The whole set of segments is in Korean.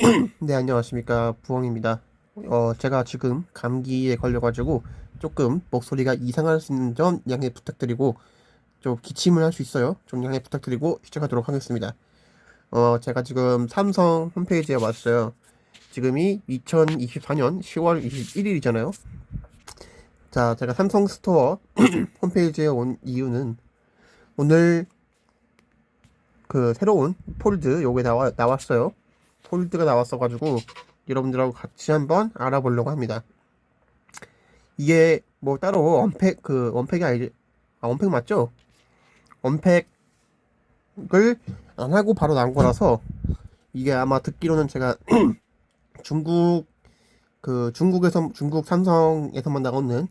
네, 안녕하십니까. 부엉입니다. 어, 제가 지금 감기에 걸려가지고 조금 목소리가 이상할 수 있는 점 양해 부탁드리고 좀 기침을 할 수 있어요. 좀 양해 부탁드리고 시작하도록 하겠습니다. 어, 제가 지금 삼성 홈페이지에 왔어요. 지금이 2024년 10월 21일이잖아요. 자, 제가 삼성 스토어 홈페이지에 온 이유는 오늘 그 새로운 폴드 요게 나와, 나왔어요. 폴드가 나왔어가지고 여러분들하고 같이 한번 알아보려고 합니다. 이게 뭐 따로 언팩 그 언팩이 아니지 아 언팩 맞죠? 언팩을 안 하고 바로 나온 거라서 이게 아마 듣기로는 제가 중국 그 중국에서 중국 삼성에서만 나오는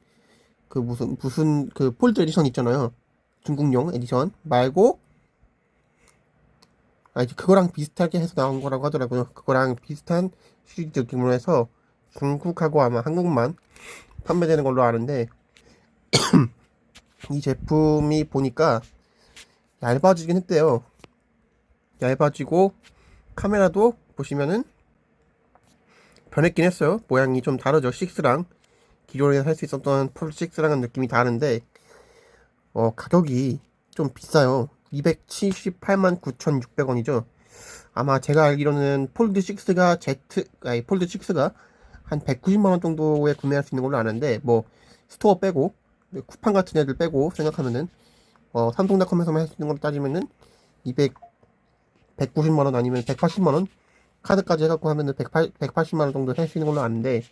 그 무슨 무슨 그 폴드 에디션 있잖아요. 중국용 에디션 말고 아, 이제 그거랑 비슷하게 해서 나온 거라고 하더라고요. 그거랑 비슷한 시리즈 느낌으로 해서 중국하고 아마 한국만 판매되는 걸로 아는데 이 제품이 보니까 얇아지긴 했대요. 얇아지고 카메라도 보시면은 변했긴 했어요. 모양이 좀 다르죠. 6랑 기존에 살 수 있었던 폴 6랑은 느낌이 다른데 어, 가격이 좀 비싸요. 278만 9,600원이죠. 아마 제가 알기로는 폴드 6가 Z, 아니 폴드 6가 한 190만 원 정도에 구매할 수 있는 걸로 아는데 뭐 스토어 빼고 쿠팡 같은 애들 빼고 생각하면은 어, 삼성닷컴에서만 할 수 있는 걸로 따지면은 200 190만 원 아니면 180만 원 카드까지 해갖고 하면은 108, 180만 원 정도 살수 있는 걸로 아는데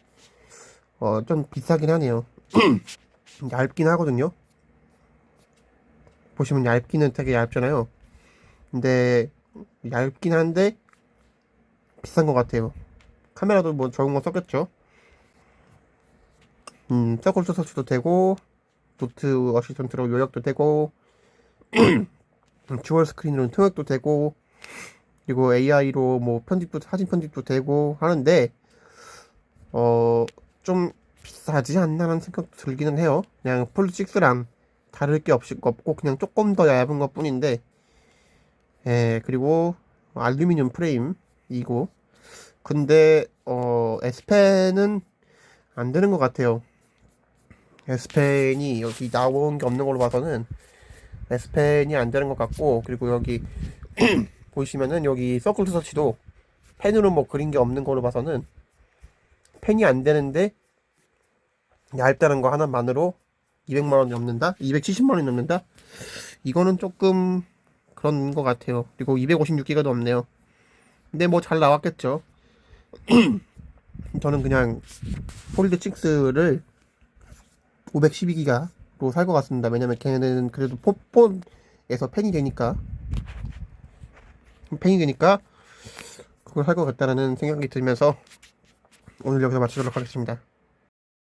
어 좀 비싸긴 하네요. 얇긴 하거든요. 보시면 얇기는 되게 얇잖아요. 근데 얇긴 한데 비싼 것 같아요. 카메라도 뭐 좋은 거 썼겠죠. 음, 서클 서치도 되고 노트 어시스턴트로 요약도 되고 듀얼 스크린으로 통역도 되고 그리고 AI로 뭐 편집도 사진 편집도 되고 하는데 어 좀 비싸지 않나라는 생각도 들기는 해요. 그냥 폴드 6랑 다를 게 없이 없고 그냥 조금 더 얇은 것 뿐인데 예 그리고 알루미늄 프레임이고 근데 어 S펜은 안 되는 것 같아요. S펜이 여기 나온 게 없는 걸로 봐서는 S펜이 안 되는 것 같고 그리고 여기 보시면은 여기 서클 터치도 펜으로 뭐 그린 게 없는 걸로 봐서는 펜이 안 되는데 얇다는 거 하나만으로 200만 원이 넘는다? 270만 원이 넘는다? 이거는 조금 그런 것 같아요. 그리고 256기가도 없네요. 근데 뭐 잘 나왔겠죠. 저는 그냥 폴드 6를 512기가로 살 것 같습니다. 왜냐면 걔는 그래도 폰에서 펜이 되니까 펜이 되니까 그걸 살것 같다는 생각이 들면서 오늘 여기서 마치도록 하겠습니다.